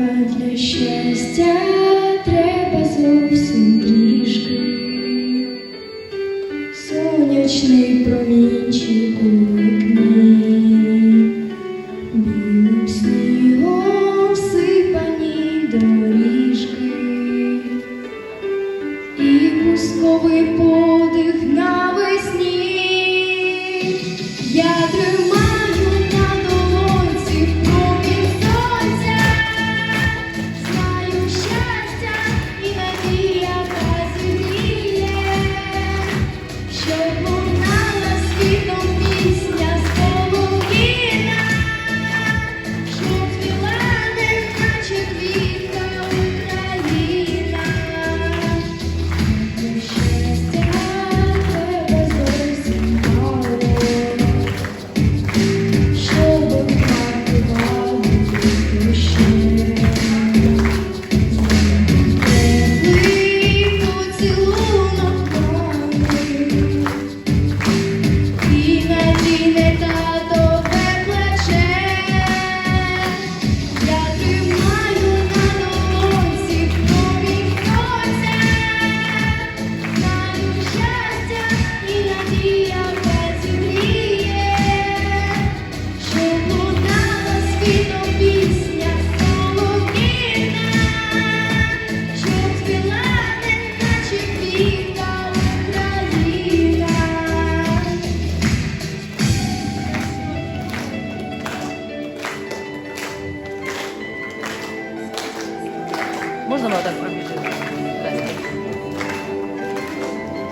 Для щастя треба зовсім трішки, сонячний у вікні, білим снігом сипані доріжки, і пусковий подих навесні. Я take ধন্যবাদ আপনার ভিডিও